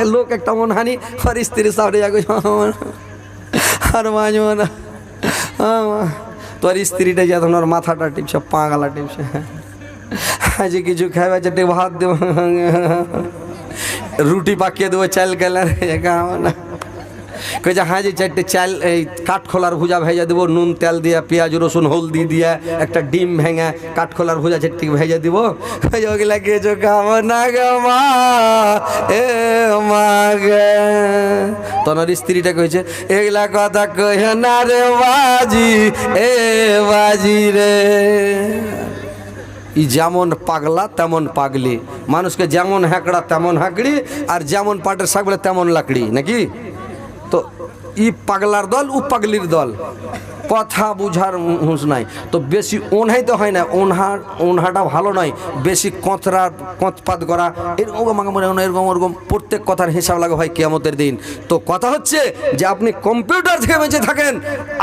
এ লোক একটা মন হানি আর স্ত্রী সামনে যাগো আর মাঝে না তোর স্ত্রীটা যে তোমার মাথাটা টিপছে, পাগালা টিপছে। আজ কিছু খাইবা চারটে ভাত দেব। রুটি পাকিয়ে দেবো, চাল কালার। না কইছে হ্যাঁ যে চারটে চাল, এই কাঠখোলার ভুজা ভেজে দেবো, নুন, তেল দিয়ে, পেঁয়াজ, রসুন, হলদি দিয়ে, একটা ডিম ভেঙে কাঠখোলার ভুজা চারটি ভেজে দিব। ওগুলা কিছু খাব গো মা, এ মা গে। তনার স্ত্রীটা কইছে, এগুলা কথা কইছে না রে বাজি, এ বাজি রে। ই যেমন পাগলা, তেমন পাগলি। মানুষকে যেমন হ্যাঁকড়া, তেমন হাঁকড়ি আর যেমন পাটের শাক তেমন লাকড়ি, নাকি? তো ই পাগলার দল ও পাগলির দল। কথা বুঝার হুঁশ নাই। তো বেশি ওনহাইতে হয় না ওনহার ওনহাটা ভালো নয়। বেশি কঁচরা কঁচপাত করা এরকম আমাকে মনে হয় এরকম ওরকম প্রত্যেক কথার হিসাব লাগা হয় কেয়ামতের দিন। তো কথা হচ্ছে যে আপনি কম্পিউটার থেকে বেঁচে থাকেন,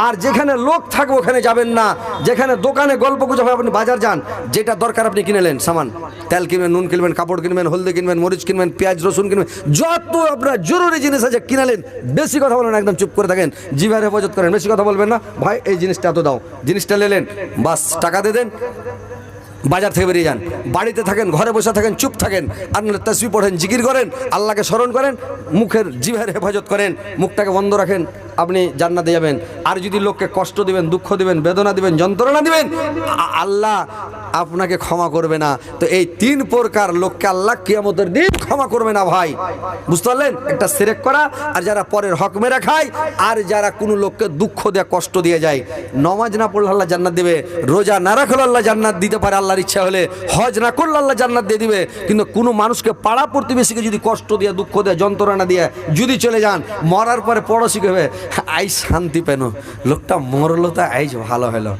আর যেখানে লোক থাকবে ওখানে যাবেন না। যেখানে দোকানে গল্প গুজব হয় আপনি বাজার যান। যেটা দরকার আপনি কিনেলেন সামান। তেল কিনবেন, নুন কিনবেন, কাপড় কিনবেন, হলদি কিনবেন, মরিচ কিনবেন, পেঁয়াজ, রসুন কিনবেন, যত আপনার জরুরি জিনিস আছে কিনালেন বেশি কথা বলেন একদম চুপ করে থাকেন। জিভার হেফাজত করেন, বেশি কথা বলবেন না। ভাই এই জিনিসটা তো দাও। জিনিসটা নিলেন, বাস, টাকা দিয়ে দেন, বাজার থেকে বেরিয়ে যান। বাড়িতে থাকেন, ঘরে বসে থাকেন, চুপ থাকেন আপনার তসবি পড়েন, জিকির করেন, আল্লাহকে স্মরণ করেন, মুখের জিভের হেফাজত করেন, মুখটাকে বন্ধ রাখেন আপনি জান্নাতে যাবেন। আর যদি লোককে কষ্ট দিবেন, দুঃখ দিবেন, বেদনা দিবেন, যন্ত্রণা দিবেন আল্লাহ আপনাকে ক্ষমা করবে না। তো এই তিন প্রকার লোককে আল্লাহ কিয়ামতের দিন ক্ষমা করবে না ভাই। বুঝতে পারলেন? একটা সেরেক করা, আর যারা পরের হক মেরে খায়, আর যারা কোনো লোককে দুঃখ দেয়া, কষ্ট দিয়ে যায়। নমাজ না পড়লে আল্লাহ জান্নাত দেবে, রোজা না রাখলে আল্লাহ জান্নাত দিতে পারে, আল্লাহর ইচ্ছা হলে। হজ না করলে আল্লাহ জান্নাত দিয়ে দিবে, কিন্তু কোনো মানুষকে, পাড়া প্রতিবেশীকে যদি কষ্ট দিয়ে, দুঃখ দেয়, যন্ত্রণা দিয়ে যদি চলে যান, মরার পরে পড়োশি হবে। আই শান্তি পেন। লোকটা মরলো তা আইস ভালো হলো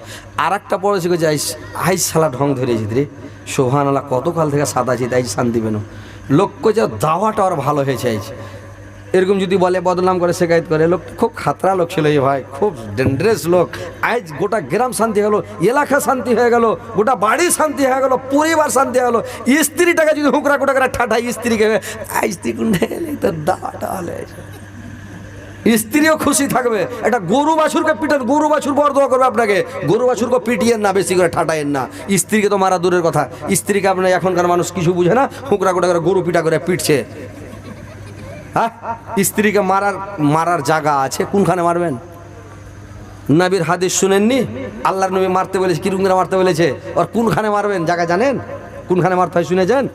আর একটা পড়োশি কে আইস আইস সালা ঢং ধরেছি রে। সোহান আল্লাহ কতকাল থেকে সাদা ছিল আইস শান্তি পেন। লোক যে দাওয়াটা আর ভালো হয়েছে আইস। এরকম যদি বলে, বদনাম করে শেখায়ত করে, লোক খুব খাতরা লোক ছিল এই ভাই। খুব ডেঞ্জারাস লোক। আজ গোটা গ্রাম শান্তি হলো, এলাকা শান্তি হয়ে গেল, গোটা বাড়ি শান্তি হয়ে গেল, পরিবার শান্তি হয়ে গেল। স্ত্রীটাকে যদি হুকরা কুটা করে ঠাঠাই স্ত্রীকে আজ স্ত্রী কুন্ডে গেলে তোর দাওয়াটা হলে স্ত্রীও খুশি থাকবে। একটা গরু বাছুরকে পিটান গরু বাছুর বর দোয়া করবে আপনাকে। গরু বাছুরকে পিটিয়েন না, বেশি করে ঠাটাইয়েন না। স্ত্রীকে তো মারা দূরের কথা। স্ত্রীকে আপনার এখনকার মানুষ কিছু বুঝে না হুকরা কুটা করে গরু পিটা করে পিটছে। হ্যাঁ? স্ত্রীকে মারার মারার জায়গা আছে, কোনখানে মারবেন? নবীর হাদিস শুনেননি? আল্লাহর নবী মারতে বলেছে, কীরকম করে মারতে বলেছে? আর কোনখানে মারবেন? জায়গা জানেন? কোনখানে মারতে হয় শুনেছেন?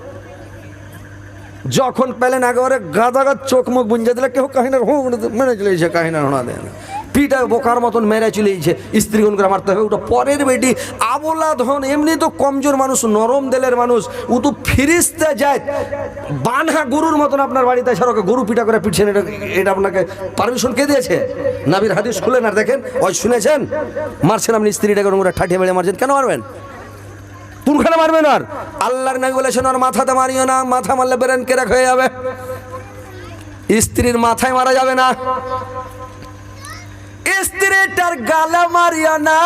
যখন পেলেন একেবারে গাদা গাদ চোখ মুখ বুঞ্জে দিলে কেউ কাহিনার হো মেরে চলেছে কাহিনার হোনা দেন। পিটা বোকার মতন মেরে চলেছে। স্ত্রী গুণ করে মারতে হবে ওটা পরের বেটি। আবলা ধন, এমনি তো কমজোর মানুষ, নরম দেলের মানুষ। ও তো ফিরিস্তে যায় বানহা গরুর মতন আপনার বাড়িতে সড়কে গরু পিটা করে পিটছেন, এটা এটা আপনাকে পারমিশন কে দিয়েছে? নাবির হাদিস খুলেন আর দেখেন? ওই শুনেছেন? মারছেন আপনি স্ত্রীটাকে করে ঠাঠিয়ে মেরে মারছেন। কেন মারবেন? কোনখানে মারবেন আর। আল্লাহর নবী বলেছেন আর মাথাতে মারিও না, মাথা মারলে বেরেন কেরাক হয়ে যাবে। স্ত্রীর মাথায় মারা যাবে না। স্ত্রীটার গালে মারিও না,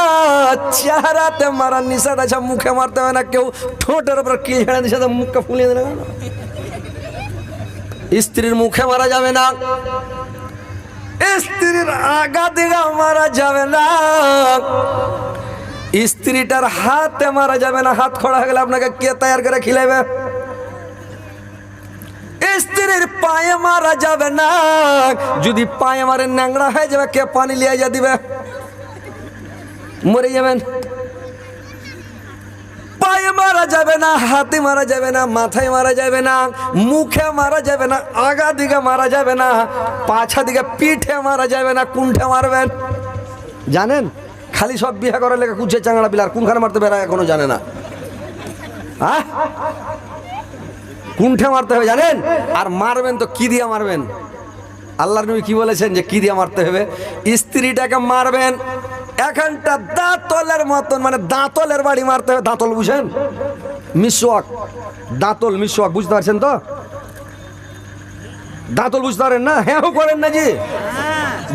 চেহারাতে মারার নিষেধ আছে, মুখে মারতে হবে না, কেউ ঠোঁটের উপর কি দিছে তো মুখটা ফুলিয়ে দেবে না। স্ত্রীর মুখে মারা যাবে না। স্ত্রীর আগা দিগা মারা যাবে না। স্ত্রীটার হাতে মারা যাবে না, হাত খড়া হয়ে গেলে আপনাকে কে তৈরি করে খিলাইবে? স্ত্রীর পায়ে মারা যাবে না, যদি পায়ে মারে ন্যাংরা হয়ে যাবে, কে পানি লিয়ে যা দিবে? মরে যাবেন। পায়ে মারা যাবে না, হাতে মারা যাবে না, মাথায় মারা যাবে না, মুখে মারা যাবে না, আগা দিকে মারা যাবে না, পাছা দিকে পিঠে মারা যাবে না, কুণ্ঠে মারবেন। জানেন? খালি সব বিয়ে করার লেগে কুচে চাংড়া বিলার কোনখানে মারতে বেড়ায় এখনও জানে না। কুণ্ঠে মারতে হবে জানেন? আর মারবেন তো কি দিয়ে মারবেন? আল্লাহর নবী কি বলেছেন যে কি দিয়ে মারতে হবে? স্ত্রীটাকে মারবেন, এখানটা দাঁতলের মতন মানে দাঁতলের বাড়ি মারতে হবে। দাঁতল বুঝেন? মিসওয়াক। দাঁতল, মিসওয়াক, বুঝতে পারছেন তো? দাঁতল বুঝতে পারেন না? হ্যাঁ করেন না জি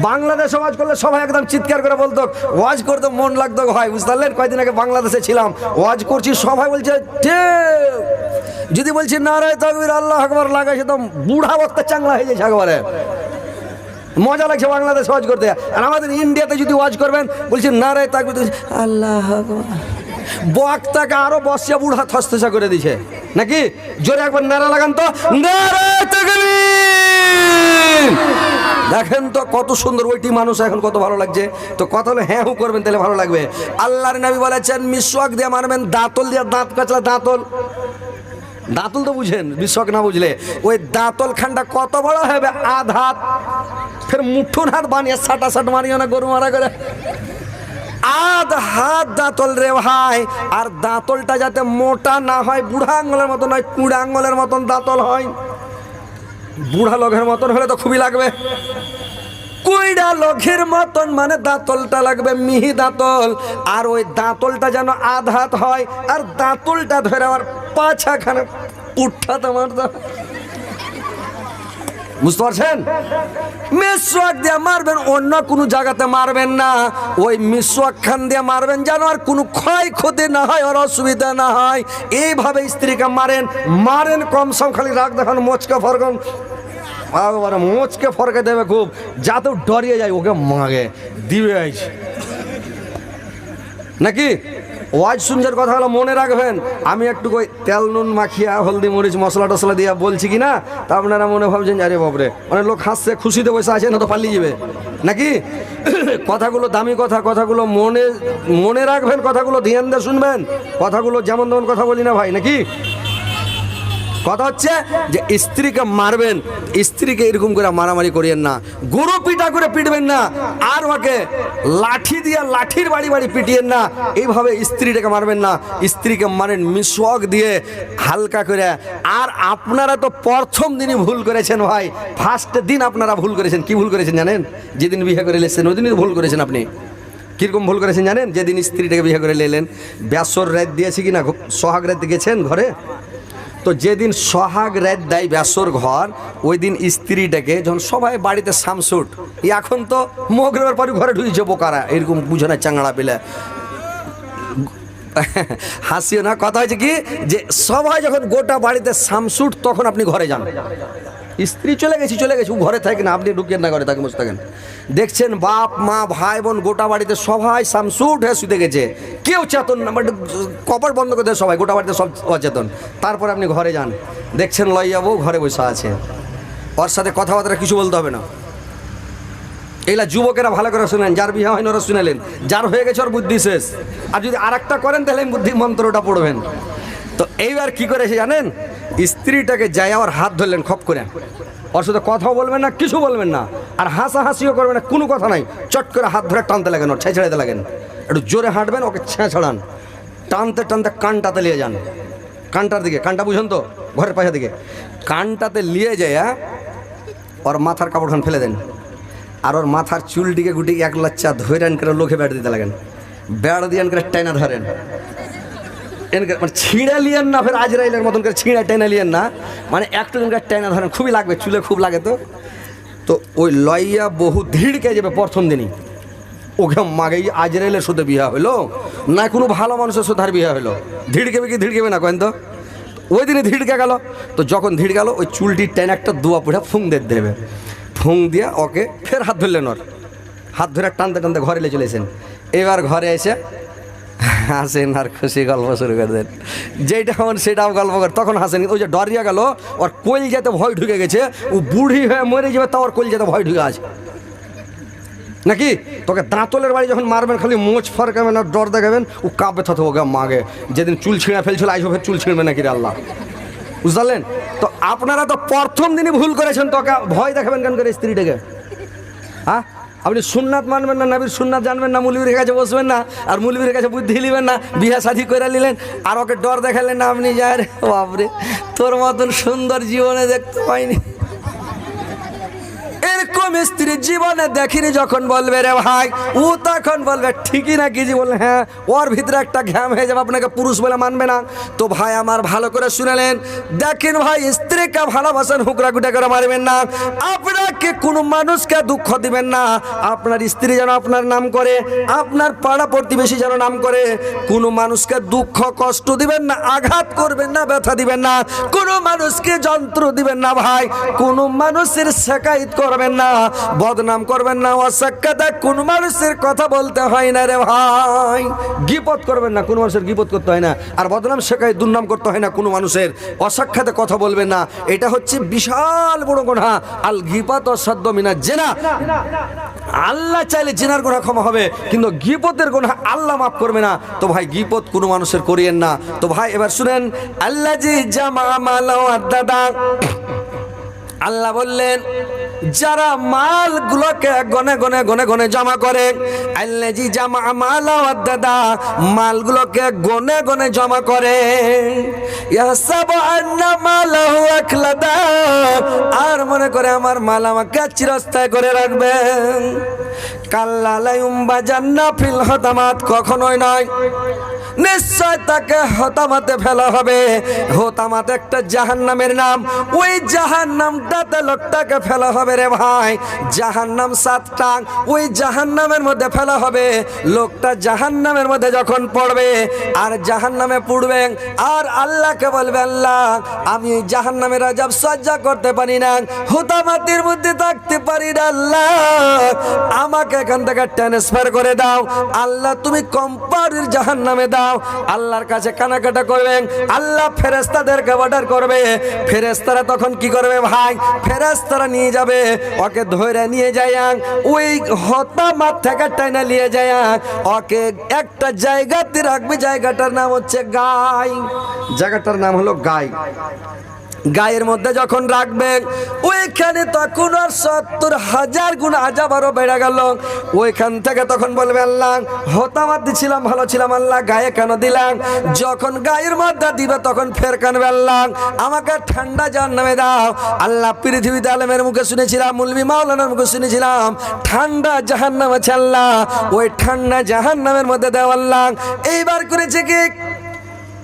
বাংলাদেশ ওয়াজ করলে সবাই একদম চিৎকার করে বলতো, ওয়াজ করতে মন লাগতো ভাই, বুঝতে পারলেন? কয়দিন আগে বাংলাদেশে ছিলাম, ওয়াজ করছি, সবাই বলছে যদি বলছি নারায় তকবির, আল্লাহ আকবর লাগাইছে তো বুড়া বক্তা চাংলা হয়ে যাচ্ছে একবারে। মজা লাগছে বাংলাদেশ ওয়াজ করতে। আর আমাদের ইন্ডিয়াতে যদি ওয়াজ করবেন, বলছি নারায় তাকবির তো আল্লাহ বক্তাকে আরও বসিয়া বুড়া থসথসা করে দিছে। নাকি? জোরে একবার নারা লাগান তো। নারায় তাকবীর! দেখেন তো কত সুন্দর ওইটি মানুষ এখন কত ভালো লাগছে। তো কথা হলে হ্যাঁ হু করবেন, তাহলে ভালো লাগবে। আল্লাহর নবী বলেছেন, মিসওয়াক দিয়ে মারবেন, দাঁতল দিয়ে দাঁত কাচলা দাঁতল। দাঁতল তো বুঝেন বিশ্বক না বুঝলে। ওই দাঁতল খানটা কত বড় হবে, আধ হাত। ফের মুঠুন হাত বানিয়ে সাটা সাট মারিও না, গরু মারা করে আধ হাত দাঁতল রে ভাই, আর দাঁতলটা যাতে মোটা না হয়, বুড়া আঙ্গলের মতন হয়, কুড়া আঙ্গলের মতন দাঁতল হয়। বুড়া লোকের মতন হলে তো খুবই লাগবে। কুইডা লঘের মতন মানে দাঁতলটা লাগবে, মিহি দাঁতল। আর ওই দাঁতলটা যেন আধাত হয়, আর দাঁতলটা ধরে আমার পাছাখানে উঠাতে মারতে বুঝতে পারছেন? মিসওয়াক দিয়ে মারবেন, অন্য কোনো জায়গাতে মারবেন না। ওই মিসওয়াক খান দিয়ে মারবেন যেন আর কোনো ক্ষয়ক্ষতি না হয়, আর অসুবিধা না হয়। এইভাবে স্ত্রীকে মারেন মারেন কম সম, খালি রাখ দেখান, মোচকা ফরকম একবারে মোচকে ফরকে দেবে খুব। যাতে ডরিয়ে যায়, ওকে মাগে, দিবে নাকি? ওয়াজ শুনছেন কথা হলো, মনে রাখবেন, আমি একটু কই তেল, নুন মাখিয়া, হলদি, মরিচ, মশলা টসলা দিয়া বলছি কি না তা আপনারা মনে ভাবছেন, আরে বাবরে অনেক লোক হাসছে, খুশিতে বসে আছে, না তো পালিয়ে যাবে? নাকি? কথাগুলো দামি কথা, কথাগুলো মনে মনে রাখবেন, কথাগুলো ধ্যান দিয়ে শুনবেন, কথাগুলো যেমন তেমন কথা বলি না ভাই, নাকি? কথা হচ্ছে যে স্ত্রীকে মারবেন, স্ত্রীকে এরকম করে মারামারি করিয়েন না। গরু পিটা করে পিটবেন না, আর ওকে লাঠি দিয়ে লাঠির বাড়ি বাড়ি পিটিয়েন না। এইভাবে স্ত্রীটাকে মারবেন না, স্ত্রীকে মারেন মিশক দিয়ে হালকা করে। আর আপনারা তো প্রথম দিনই ভুল করেছেন ভাই ফার্স্ট দিন আপনারা ভুল করেছেন। কি ভুল করেছেন জানেন? যেদিন বিয়ে করে এসেছেন ওই দিনই ভুল করেছেন আপনি। কীরকম ভুল করেছেন জানেন? যেদিন স্ত্রীটাকে বিয়ে করে এলেন। ব্যাসর রাত দিয়েছে কি না সোহাগ রাত গেছেন ঘরে? তো যেদিন সোহাগ রাত দেয় ব্যাসর ঘর ওই দিন স্ত্রী ডেকে যখন সবাই বাড়িতে সামসুট এখন তো মগরের পরে ঘরে ঢুকেছে বোকারা, এরকম বুঝো না চাংড়া পেলে। হাসিও না, কথা হয়েছে কি? যে সবাই যখন গোটা বাড়িতে সামসুট তখন আপনি ঘরে যান। স্ত্রী চলে গেছি চলে গেছি। ও ঘরে থাকে না, আপনি ঢুকেন না ঘরে থাকে বসে থাকেন। দেখছেন বাপ, মা, ভাই, বোন, গোটা বাড়িতে সবাই সামসুট হয়ে শুতে গেছে। কেউ চেতন না বাট কপাট বন্ধ করে দেয় সবাই, গোটা বাড়িতে সব অচেতন। তারপরে আপনি ঘরে যান। দেখছেন লইয়া বউ ঘরে বসে আছে। ওর সাথে কথাবার্তা কিছু বলতে হবে না। এইলা যুবকেরা ভালো করে শুনেন, যার বিয়ে হয়নি ওরা শুনেলেন। যার হয়ে গেছে ওর বুদ্ধি শেষ। আর যদি আর করেন, তাহলে বুদ্ধি মন্ত্রটা পড়বেন। তো এইবার কি করেছে জানেন? স্ত্রীটাকে যায় ওর হাত ধরলেন, খপ করে। ওর সাথে কথাও বলবেন না, কিছু বলবেন না। আর হাসাহাসিও করবেন না, কোনো কথা নাই। চট করে হাত ধরে টানতে লাগেন ওর ছেঁচড়াতে লাগেন। একটু জোরে হাঁটবেন, ওকে ছেঁচড়ান টানতে টানতে কানটাতে নিয়ে যান। কানটার দিকে, কানটা বুঝেন তো, ঘরের পাশে দিকে। কানটাতে নিয়ে যায় হ্যাঁ? ওর মাথার কাপড়খান ফেলে দেন। আর ওর মাথার চুলটিকে গুটিকে এক লাচ্চা ধরে আন করে লোকে বেড় দিতে লাগেন। বেড় দিয়ে করে টাইনা ধরেন। মানে ছিঁড়ে লিয়েন না, ফের আজরাইলের মতন করে ছিঁড়ে টেনে লিয়েন না। মানে একটু দিন করে টেনে ধরেন, খুবই লাগবে, চুলে খুব লাগে তো। তো ওই লইয়া বহু ধীড়কে যাবে প্রথম দিনই। ওকে মাগেই আজরাইলের সাথে বিয়া হইল, না কোনো ভালো মানুষের সাথে আর বিয়া হইল। ধীড়কেবে কি ধীড়কেবে না কেন তো? ওই দিনে ধীড়কে গেল। তো যখন ধীড় গেল, ওই চুলটি টেনে একটা দুয়া পুড়ে ফুং দিয়ে দেবে। ফুং দিয়া ওকে ফের হাত ধরলেন ওর। হাত ধরে টানতে টানতে ঘরে চলেছেন এবার ঘরে এসে হাসেন আর খুশি গল্প শুরু করে দেন। যেইটা হন সেটাও গল্প করে। তখন হাসেন, ওই যে ডরিয়া গেল, ওর কোল যেতে ভয় ঢুকে গেছে, ও বুড়ি হয়ে মরে যাবে তা ওর কোল যেতে ভয় ঢুকে আছে। নাকি? তোকে দাঁতলের বাড়ি যখন মারবেন, খালি মোচ ফরকাবেন আর ডর দেখাবেন, ও কাঁপে থাকে ওকে মাগে। যেদিন চুল ছিঁড়ে ফেলছিল, আইসো ফের চুল ছিঁড়বে নাকি রে আল্লাহ? বুঝলেন তো আপনারা তো প্রথম দিনই ভুল করেছেন তোকে ভয় দেখাবেন কেন করে স্ত্রীটাকে? হ্যাঁ? আপনি সুননাথ মানবেন না, নবীর সুননাথ জানবেন না, মুলবির কাছে বসবেন না, আর মুলবির কাছে বুদ্ধি নিবেন না বিহা শাদি করে নিলেন, আর ওকে ডর দেখালেন না আপনি যায় বাপরে, তোর মতন সুন্দর জীবনে দেখতে পাইনি। এরকম স্ত্রী জীবনে দেখিনি যখন বলবে রে ভাই। ও তখন বলবে, ঠিকই না কি বললে হ্যাঁ ওর ভিতরে একটা ঘ্যাম হয়ে যাবে, আপনাকে পুরুষ বলে মানবে না। তো ভাই আমার ভালো করে শুনালেন। দেখেন ভাই, স্ত্রীকে ভালোবাসেন হুকরা গুটা করে মারবেন না। আপনাকে কোনো মানুষকে দুঃখ দিবেন না। আপনার স্ত্রী যেন আপনার নাম করে, আপনার পাড়া প্রতিবেশী যেন নাম করে। কোনো মানুষকে দুঃখ, কষ্ট দিবেন না, আঘাত করবেন না, ব্যথা দিবেন না। কোনো মানুষকে যন্ত্র দিবেন না ভাই। কোনো মানুষের শেখায়ত করবেন না, বদনাম করবেন না অসাক্ষাতে কোন মানুষের কথা বলতে হয় না রে ভাই। গিপত করবেন না, কোনো মানুষের গিপত করতে হয় না। আর বদনাম শেখায়, দুর্নাম করতে হয় না কোনো মানুষের। অসাক্ষাতে কথা বলবেন না, এটা হচ্ছে বিশাল বড় গোনা আল গিপাত অসাধ্য মিনা জেনা। আল্লাহ চাইলে জেনার গোনা ক্ষমা হবে, কিন্তু গিপতের গোনা আল্লাহ মাফ করবে না। তো ভাই গিপত কোনো মানুষের করিয়েন না। তো ভাই, এবার শুনেন আল্লাহ জি জামা মালা দাদা। আল্লাহ বললেন, যারা মালগুলোকে গনে গনে গনে গনে জমা করে আল্লাজি জামা মালা দাদা, মালগুলোকে গনে গনে জমা করে আর মনে করে আমার মাল আমাকে চিরস্থায় করে রাখবেন কাল্লা লাইম বাজান্না ফিল হতামাত কখনোই নয়। নিশ্চয় তাকে হতামাতে ফেলা হবে। হতামাত একটা জাহান নামের নাম। ওই জাহান নামটাতে লোকটাকে ফেলা হবে রে ভাই। জাহান নাম সাতটা, ওই জাহান নামের মধ্যে ফেলা হবে। লোকটা জাহান নামের মধ্যে যখন পড়বে, আর জাহান নামে পড়বে, আর আল্লাহকে বলবে, আল্লাহ, আমি এই জাহান নামের রাজাব সজ্জা করতে পারি না, হুতামাতির মধ্যে থাকতে পারি না, আল্লাহ। আমাকে এখান থেকে ট্রান্সফার করে দাও। আল্লাহ, তুমি কোম্পানির জাহান নামে দাও। আল্লাহর কাছে কানাকাটা করবেন, আল্লাহ ফেরেস্তাদেরকে অর্ডার করবে। ফেরেস্তারা তখন কি করবে ভাই? ফেরেস্তারা নিয়ে যাবে, ওকে ধরে নিয়ে যায়, ওই হতামাত থেকে টাইনা নিয়ে যায়াং, ওকে একটা জায়গাতে রাখবে, জায়গাটার নাম হচ্ছে গাই। জায়গাটার নাম হলো গাই। গায়ের মধ্যে যখন রাখবেন, ওইখানে তখন আর সত্তর হাজার গুণ আজাব আরও বেড়ে গেল। ওইখান থেকে তখন বলবে, আল্লাহ, হতামাত ছিলাম ভালো ছিলাম, আল্লাহ, গায়ে কেন দিলাম? যখন গায়ের মধ্যে দিবে, তখন ফের কানবে, আল্লাহ, আমাকে ঠান্ডা জান নামে দাও। আল্লাহ, পৃথিবীতে আলমের মুখে শুনেছিলাম, মুলবি মাওলানার মুখে শুনেছিলাম, ঠান্ডা জাহান নাম আল্লাহ, ওই ঠান্ডা জাহান নামের মধ্যে দেওয়া আল্লাহ। এইবার করেছে কি?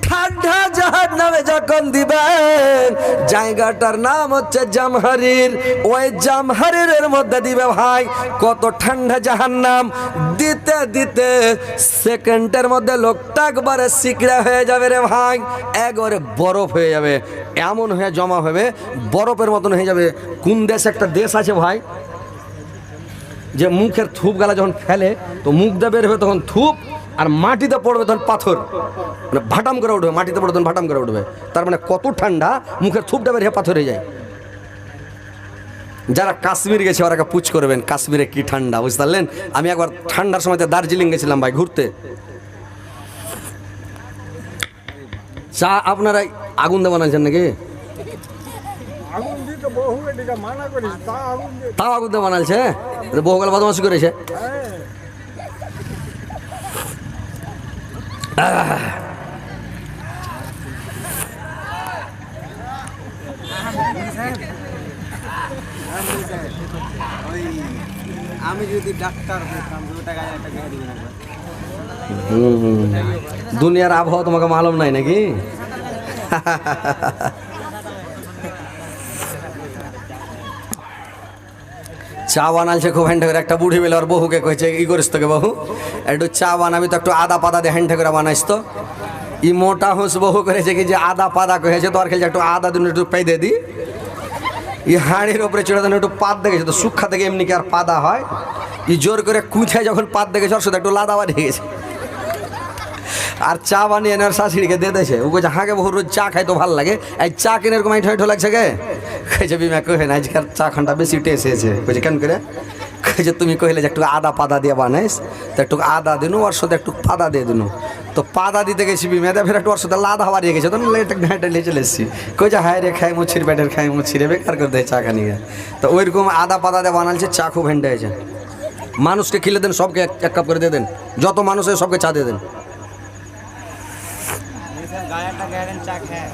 ঠান্ডা জাহান নামে যখন দিবেন, জায়গাটার নাম হচ্ছে জামহারির। ওই জামহারির মধ্যে দিবে ভাই, কত ঠান্ডা জাহান নাম দিতে দিতে সেকেন্ডের মধ্যে লোকটা একবারে সিকড়া হয়ে যাবে রে ভাই, একবারে বরফ হয়ে যাবে। এমন হয়ে জমা হবে, বরফের মতন হয়ে যাবে। কোন দেশ একটা দেশ আছে ভাই, যে মুখের থুপ গালা যখন ফেলে, তো মুখ দিয়ে হবে তখন থুপ আর মাটিতে পড়বে তখন পাথর। মানে ভাটাম করে উঠবে, মাটিতে পড়বে তখন ভাটাম করে উঠবে। তার মানে কত ঠান্ডা, মুখের থুপটা বের হয়ে পাথর হয়ে যায়। যারা কাশ্মীর গেছে, ওরা পুচ করবেন, কাশ্মীরে কি ঠান্ডা, বুঝতে পারলেন? আমি একবার ঠান্ডার সময় দার্জিলিং গেছিলাম ভাই, ঘুরতে। চা আপনারা আগুন দিয়ে বানাচ্ছেন নাকি? বহু তাও আগুন দিয়ে বানালছে বহুকাল বদমাসি করেছে। আমি যদি ডাক্তার। দুনিয়ার আবহাওয়া তোমাকে মালুম নাই নাকি চা বানালছে খুব হ্যান্ড করে। একটা বুড়ি বেলে আর বহুকে কয়েছে ই করিস তোকে বহু? একটু চা বানাবি তো একটু আদা পাতা দিয়ে হ্যান্ড করে বানাইস তো। ই মোটা হুঁস বহু করেছে কি যে আদা পাতা কয়েছে তো আর খেলছে একটু আদা দিন একটু পেয়ে দি ই হাঁড়ির ওপরে চড়ে দেন একটু পাত দেখেছে তো সুক্ষা থেকে এমনি কি আর পাদা হয়? ই জোর করে কুইথায় যখন পাত দেখেছে, ওর সাথে একটু লাদা বানিয়ে গেছে। আর চা বানিয়ে এনার শাশুড়িকে দিয়ে দিয়েছে। ও কইছে, হাঁকে বহু, রোজ চা খাই তো ভালো লাগে। এই চা কিনে এরকম ঠয় ঠো লাগছে গে কইছে বিমা কহে না আজকাল চা খানটা বেশি টেস্ট হয়েছে। কইছে কেন করে কইছে তুমি কহিলে যে একটু আদা পাতা দিয়ে বানাইস, তো একটু আদা দিনু, ওর সাথে একটু পাতা দিয়ে দিনু। তো পাতা দিতে গেছি বিমা ফের একটু ওর সাথে লাদা হারিয়ে গেছে তো লেটে ঘাঁটে নিয়ে চলে এসেছি হায় রে খাই মুছির পেটের খাই মুছিরে বেকার করে দেয় চা খানি তো ওইরকম আদা পাতা দিয়ে বানালছে, চা খুব হেন্ডে হয়েছে। মানুষকে খিলে দেন, সবকে এক কাপ করে দিয়ে দেন। যত মানুষ সবকে চা দিয়ে দেন স্যার গায়ে একটা গায়ে চা খায়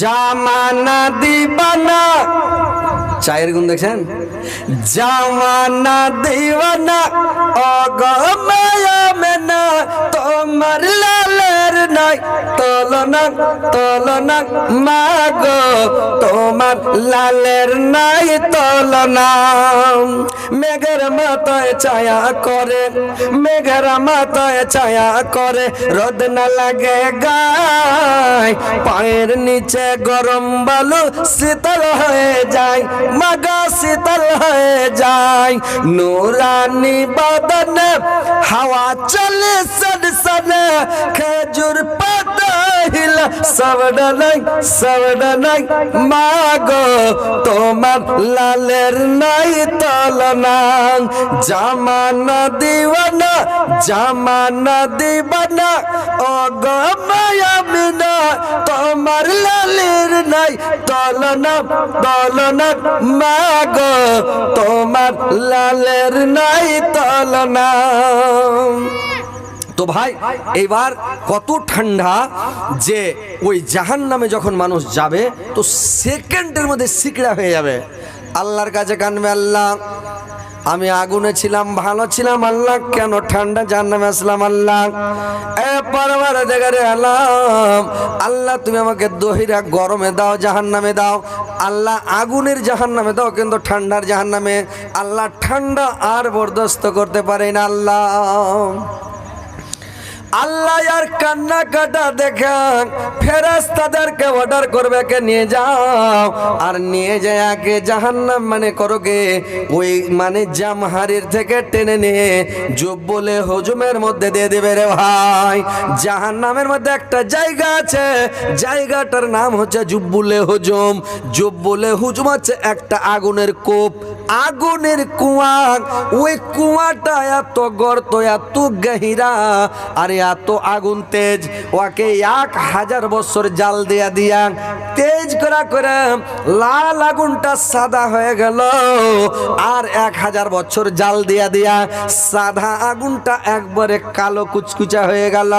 জামানা দিবানা। চায়ের গুণ দেখছেন? জামানা দিওয়ানা অগময়মেনা তোমার লালের নাই তলনা তলনা। মাগো, তোমার লালের নাই তলনা। মেঘের মাথায় ছায়া করে, মেঘের মাথায় ছায়া করে, রোদ না লাগে গায় পায়ের নিচে গরম বালু শীতল হয়ে যায়, মাগা শীতল হয়ে যায়। নুরানি বাদন হাওয়া চলে, সন সন খেজুর পাতা হিলা সবডা নাই সবডা নাই মাগো তোমার লালের নাই তলনা জামানা দিওয়ানা জামানা দিবানা ও গো মায়া মিনা তোমার লালের নাই তলনা তলনা মাগো তোমার লালের নাই তলনা তো ভাই, এবার কত ঠান্ডা যে ওই জাহান নামে যখন মানুষ যাবে, তো সেকেন্ডের মধ্যে সিকড়া হয়ে যাবে। আল্লাহর কাছে কানবে, আল্লাহ, আমি আগুনে ছিলাম, ভালো ছিলাম, আল্লাহ, কেন ঠান্ডা জাহান নামে আসলাম, আল্লাহ? এ আল্লাহ, তুমি আমাকে দহিরা গরমে দাও জাহান নামে দাও। আল্লাহ, আগুনের জাহান নামে দাও, কিন্তু ঠান্ডার জাহান নামে আল্লাহ, ঠান্ডা আর বরদস্ত করতে পারে না, আল্লাহ। আল্লাহ আর কান্না কাটা দেখান ফেরাস তাদেরকে অর্ডার করবে কে নিয়ে যাও। আর নিয়ে যায় আগে জাহান্নাম মানে করোগে ওই মানে জামহারির থেকে টেনে নিয়ে জব বলে হজুমের মধ্যে দিয়ে দেবে রে ভাই। জাহান্নামের মধ্যে একটা জায়গা আছে। জায়গাটার নাম হচ্ছে জুব্বুলে হুজুম। জুব্বুলে হুজুম হচ্ছে একটা আগুনের কূপ। আগুনের কুয়া ওই কুয়াটা এত গর্ত, এত গহিরা, আর এত আগুন তেজ ওকে এক হাজার বছর জাল দিয়া দিয়া তেজ করা করে লাল আগুনটা সাদা হয়ে গেল। আর এক হাজার বছর জাল দিয়া দিয়া সাদা আগুনটা একবারে কালো কুচকুচা হয়ে গেল।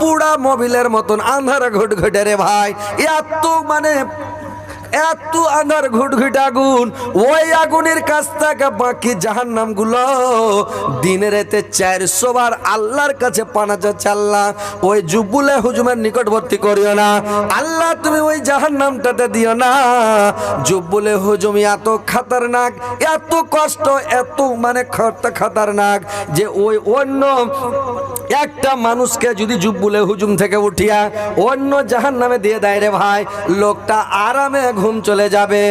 পুরা মোবিলের মতন আন্ধার ঘুট ঘুটে রে ভাই। এত মানে এত আন্ধার ঘুটঘুট আগুন, ওই আগুনের কাছ থেকে বাকি জাহান নামগুলো দিনে রাতে চারশো বার আল্লাহর কাছে পানা যাচ্ছে আল্লাহ। ওই জুবুলে হুজুমের নিকটবর্তী করিও না। আল্লাহ, তুমি ওই জাহান নামটাতে দিও না। জুবুলে হুজুম এত খাতারনাক, এত কষ্ট, এত মানে খরতা খাতারনাক যে ওই অন্য একটা মানুষকে যদি জুব বলে হুজুম থেকে উঠিয়া অন্য জাহান নামে দিয়ে দেয় রে ভাই, লোকটা আরামে ঘুম চলে যাবে।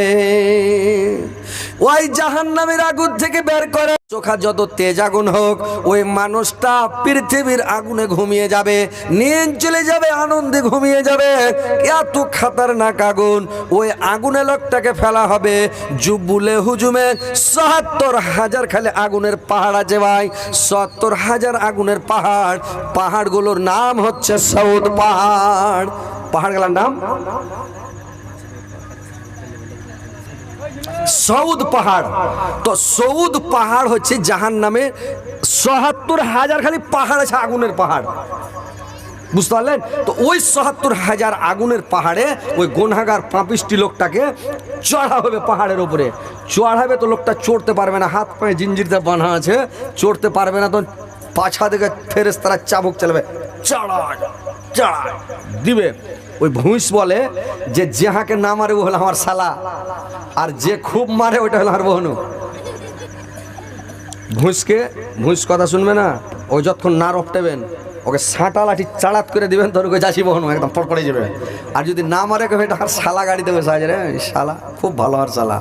ওই জাহান নামের আগুন থেকে বের করে চোখা যত তেজ আগুন হোক, ওই মানুষটা পৃথিবীর আগুনে ঘুমিয়ে যাবে, নিন চলে যাবে, আনন্দে ঘুমিয়ে যাবে। এত খাতারনাক আগুন, ওই আগুনে লোকটাকে ফেলা হবে। জুব্বুলে হুজুমে সত্তর হাজার খালি আগুনের পাহাড় আছে ভাই সত্তর হাজার আগুনের পাহাড়। পাহাড়গুলোর নাম হচ্ছে সৌদ পাহাড়। পাহাড়গুলোর নাম? সৌদ পাহাড়। তো সৌদ পাহাড় হচ্ছে জাহান নামে সহাত্তর হাজার খালি পাহাড় আছে আগুনের পাহাড়। বুঝতে পারলেন? তো ওই সহাত্তর হাজার আগুনের পাহাড়ে ওই গোনাগার পাপিষ্টি লোকটাকে চড়া হবে পাহাড়ের উপরে। চড়াবে তো লোকটা চড়তে পারবে না, হাত পায়ে জিঞ্জিরতে বাঁধা আছে, চড়তে পারবে না তো পাছা থেকে ফেরেস তারা চাবুক চালাবে। চড়া চড়া দিবে। ওই ভুঁস বলে যে যাহাকে না মারে ও হলো আমার শালা, আর যে খুব মারে ওইটা হলো আমার বহনু। ভুঁসকে ভুঁস কথা শুনবে না? ও যতক্ষণ না রপটেবেন, ওকে সাঁটা লাঠি চাড়াত করে দেবেন, তোর ওকে যাচ্ছি বহনু, একদম পড়ে যাবে। আর যদি না মারে কেউ এটা আর শালা গাড়ি দেবে সাহায্যে রে? শালা, খুব ভালো আর শালা।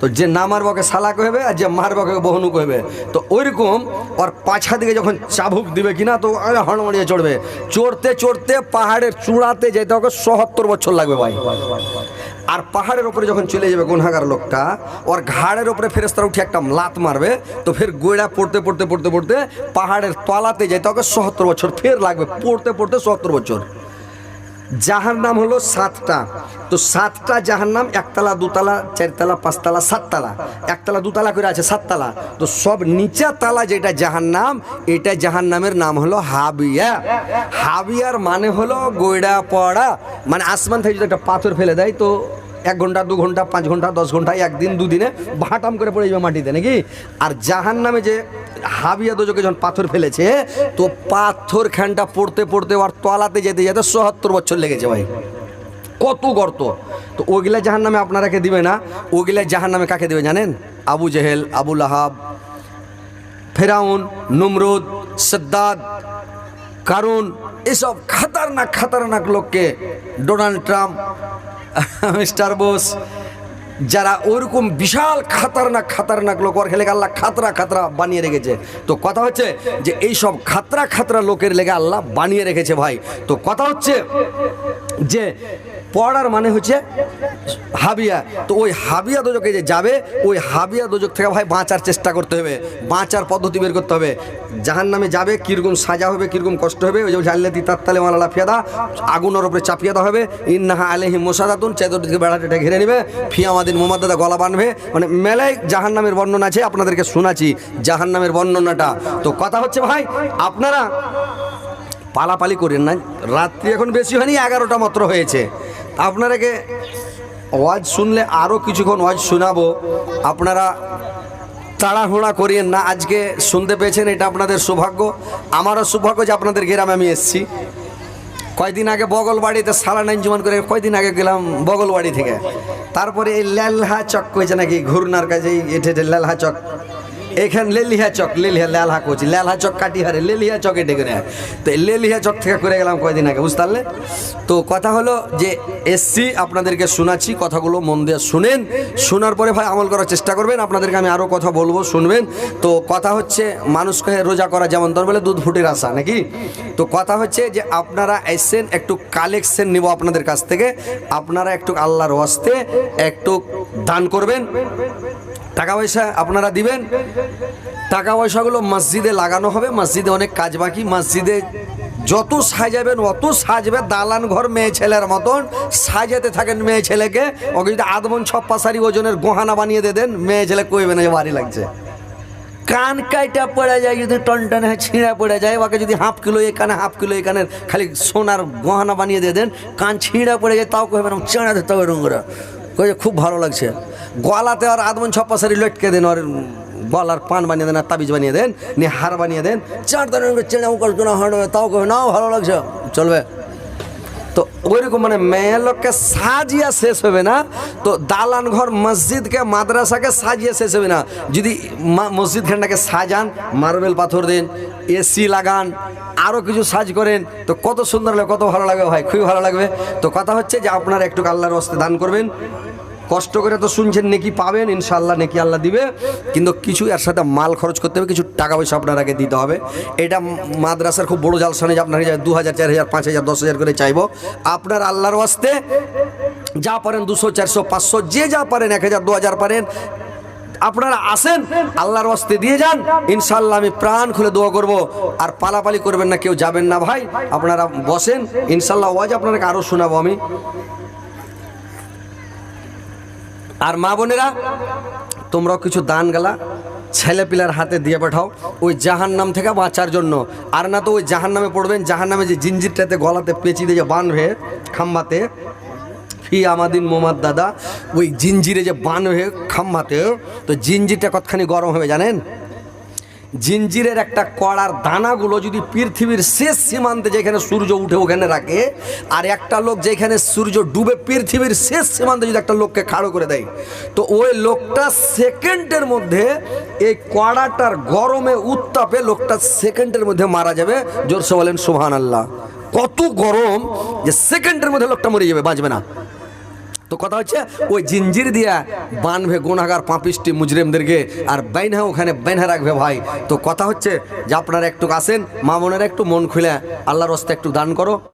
তো যে না মারবো ওকে শালা কহবে আর যে মারবো ওকে বহনু কহবে তো ওইরকম ওর পাছা দিকে যখন চাবুক দিবে কিনা, তো হড়মড়িয়ে চড়বে। চড়তে চড়তে পাহাড়ের চূড়াতে যেতে ওকে সত্তর বছর লাগবে ভাই। আর পাহাড়ের উপরে যখন চলে যাবে গুনহাগার লোকটা, ওর ঘাড়ের উপরে ফেরেস্তারা উঠে একটা লাত মারবে, তো ফের গোড়া পড়তে পড়তে পড়তে পড়তে পাহাড়ের তলাতে যেতে ওকে সত্তর বছর, ফের লাগবে পড়তে পড়তে সত্তর বছর। জাহার নাম হলো সাতটা। তো সাতটা জাহার নাম একতলা, দুতলা, চারতলা, পাঁচতলা, সাততলা। একতলা, দুতলা করে আছে, সাততলা। তো সব নিচা তালা যেটা জাহার নাম এটা জাহার নামের নাম হলো হাবিয়া। হাবিয়ার মানে হলো গোয়ডা পড়া। মানে আসমান থেকে যদি একটা পাথর ফেলে দেয়, তো এক ঘণ্টা, দু ঘণ্টা, পাঁচ ঘণ্টা, দশ ঘণ্টা, একদিন, দুদিনে ভাটাম করে পড়ে যাবে মাটিতে, নাকি? আর জাহান নামে যে হাবিয়া দোজকে যখন পাথর ফেলেছে, তো পাথর খানটা পড়তে পড়তে আর তলাতে যেতে যেতে সত্তর বছর লেগেছে ভাই। কত গর্ত। তো ওগুলা জাহান নামে আপনারাকে দিবে না? ওগুলা জাহান নামে কাকে দেবে জানেন? আবু জেহেল আবুল আহাব ফেরাউন, নমরুদ, সদ্দাদ কারণ এসব খাতারনাক খাতারনাক লোককে ডোনাল্ড ট্রাম্প মিস্টার বোস, যারা ওরকম বিশাল খাতারনাক খাতারনাক লোক, ওর খেলে আল্লাহ খাতরা খাতরা বানিয়ে রেখেছে। তো কথা হচ্ছে যে এই সব খাতরা খাতরা লোকের লেগে আল্লাহ বানিয়ে রেখেছে ভাই। তো কথা হচ্ছে যে পড়ার মানে হচ্ছে হাবিয়া। তো ওই হাবিয়া দোজকে যে যাবে, ওই হাবিয়া দোজক থেকে ভাই বাঁচার চেষ্টা করতে হবে, বাঁচার পদ্ধতি বের করতে হবে। জাহান নামে যাবে, কীরকম সাজা হবে, কীরকম কষ্ট হবে, ওই যে জাল্লাতি তাত্তালে মালালা ফিয়াদা, আগুনের ওপরে চাপিয়ে দেওয়া হবে। ইন্নাহা আলহি মোসাদাতুন চেতরদিকে বেড়াটা ঘিরে নেবে। ফিয়ামাদিন মোমাদ্দাদা গলা বানবে মানে মেলায় জাহান নামের বর্ণনা আছে, আপনাদেরকে শোনাচ্ছি জাহান নামের বর্ণনাটা। তো কথা হচ্ছে ভাই, আপনারা পালাপালি করেন না। রাত্রি এখন বেশি হয়নি, এগারোটা মাত্র হয়েছে। আপনারাকে ওয়াজ শুনলে আরও কিছুক্ষণ ওয়াজ শোনাবো। আপনারা তাড়াহুড়া করিয়েন না, আজকে শুনতে পেয়েছেন, এটা আপনাদের সৌভাগ্য। আমারও সৌভাগ্য যে আপনাদের গ্রামে আমি এসেছি। কয়দিন আগে বগল বাড়িতে নাইন জুমান করে কয়দিন আগে গেলাম বগলবাড়ি থেকে। তারপরে এই লেলহা চক কইছে নাকি ঘুরনার কাছে এঠে লেলহা চক এখানে লেলিহা চক, লেলিহা লেলহা করছি লেলহা চক কাটি হারে, লেলিহা চকে ডেকে করে তো লেলিহা চক থেকে করে গেলাম কয়দিন আগে বুঝতে পারলে তো কথা হলো যে এসছি, আপনাদেরকে শোনাচ্ছি কথাগুলো মন দিয়ে শুনেন। শোনার পরে ভাই আমল করার চেষ্টা করবেন, আপনাদেরকে আমি আরও কথা বলব, শুনবেন। তো কথা হচ্ছে, মানুষকে রোজা করা যেমন তোর বলে দুধ ফুটের আশা, নাকি? তো কথা হচ্ছে যে আপনারা এসছেন, একটু কালেকশন নিব আপনাদের কাছ থেকে। আপনারা একটু আল্লাহর ওয়াস্তে একটু দান করবেন। টাকা পয়সা আপনারা দিবেন। টাকা পয়সাগুলো মসজিদে লাগানো হবে। মসজিদে অনেক কাজ বাকি। মসজিদে যত সাজাবেন, অত সাজবে দালান ঘর মেয়ে ছেলের মতন। সাজাতে থাকেন মেয়ে ছেলেকে। ওকে যদি আদমন ছপ্পা সারি ওজনের গহানা বানিয়ে দিয়ে দেন। মেয়ে ছেলে কইবে না যে ভারী লাগছে। কান কাইটা পড়ে যায়, যদি টন টন ছিঁড়া পড়ে যায়, ওকে যদি হাফ কিলো এখানে হাফ কিলো এখানে খালি সোনার গহনা বানিয়ে দিয়ে দেন, কান ছিঁড়া পড়ে যায়, তাও কহবে না চেঁড়া দিতে হবে রুঙ্গরা কয়ে খুব ভালো লাগছে। গলাতে আর আদমন ছপ্পা সারি লটকে দেন, আর গলার পান বানিয়ে দেন, আর তাবিজ বানিয়ে দেন, নিয়ে হার বানিয়ে দেন। চার দিন চেঁড়া উকাল চুনা হাঁটবে তাও কবে নাও, ভালো লাগছে, চলবে। তো ওইরকম মানে মেয়ে লোককে সাজিয়া শেষ হবে না, তো দালান ঘর মসজিদকে মাদ্রাসাকে সাজিয়ে শেষ হবে না। যদি মসজিদ খানটাকে সাজান, মার্বেল পাথর দেন, এসি লাগান আরও কিছু সাজ করেন, তো কত সুন্দর লাগবে কত ভালো লাগবে ভাই, খুবই ভালো লাগবে। তো কথা হচ্ছে যে আপনারা একটু আল্লাহর হস্তে দান করবেন কষ্ট করে তো শুনছেন, নেকি পাবেন ইনশাল্লাহ নেকি আল্লাহ দিবে। কিন্তু কিছু এর সাথে মাল খরচ করতে হবে, কিছু টাকা পয়সা আপনারাকে দিতে হবে। এটা মাদ্রাসার খুব বড় জালসানে আপনার দু হাজার চার হাজার পাঁচ হাজার দশ হাজার করে চাইব। আপনার আল্লাহর ওয়াস্তে যা পারেন দুশো, চারশো, পাঁচশো, যে যা পারেন এক হাজার দু হাজার পারেন, আপনারা আসেন, আল্লাহর ওয়াস্তে দিয়ে যান। ইনশাল্লাহ আমি প্রাণ খুলে দোয়া করব। আর পালাপালি করবেন না, কেউ যাবেন না ভাই, আপনারা বসেন। ইনশাল্লাহ ওয়াজ আপনাকে আরও শোনাবো আমি। আর মা বোনেরা, তোমরাও কিছু দান গেলা ছেলে পিলার হাতে দিয়ে পাঠাও ওই জাহান নাম থেকে বাঁচার জন্য। আর না তো ওই জাহান নামে পড়বেন জাহান নামে যে জিঞ্জিরটাতে গলাতে পেঁচি দিয়ে বাঁধবে খাম্বাতে, ফি আমাদিন মোমাদ দাদা, ওই জিঞ্জিরে যে বাঁধবে খাম্বাতে, তো জিঞ্জিরটা কতখানি গরম হবে জানেন? জিঞ্জিরের একটা কড়ার দানাগুলো যদি পৃথিবীর শেষ সীমান্তে যেখানে সূর্য উঠে ওখানে রাখে, আর একটা লোক যেখানে সূর্য ডুবে পৃথিবীর শেষ সীমান্তে যদি একটা লোককে খাড়ো করে দেয়, তো ওই লোকটা সেকেন্ডের মধ্যে এই কড়াটার গরমে উত্তাপে লোকটা সেকেন্ডের মধ্যে মারা যাবে। জোরসে বলেন সুহান আল্লাহ কত গরম যে সেকেন্ডের মধ্যে লোকটা মরে যাবে, বাঁচবে না। তো কথা হচ্ছে, ওই জিঞ্জির দিয়া বানবে গুণাগার পাঁপিষ্টি মুজরিমদেরকে আর বাইনহা ওখানে বাইনহা রাখবে ভাই। তো কথা হচ্ছে যে আপনারা একটু আসেন, মা একটু মন খুলে, আল্লাহর হস্তে একটু দান করো।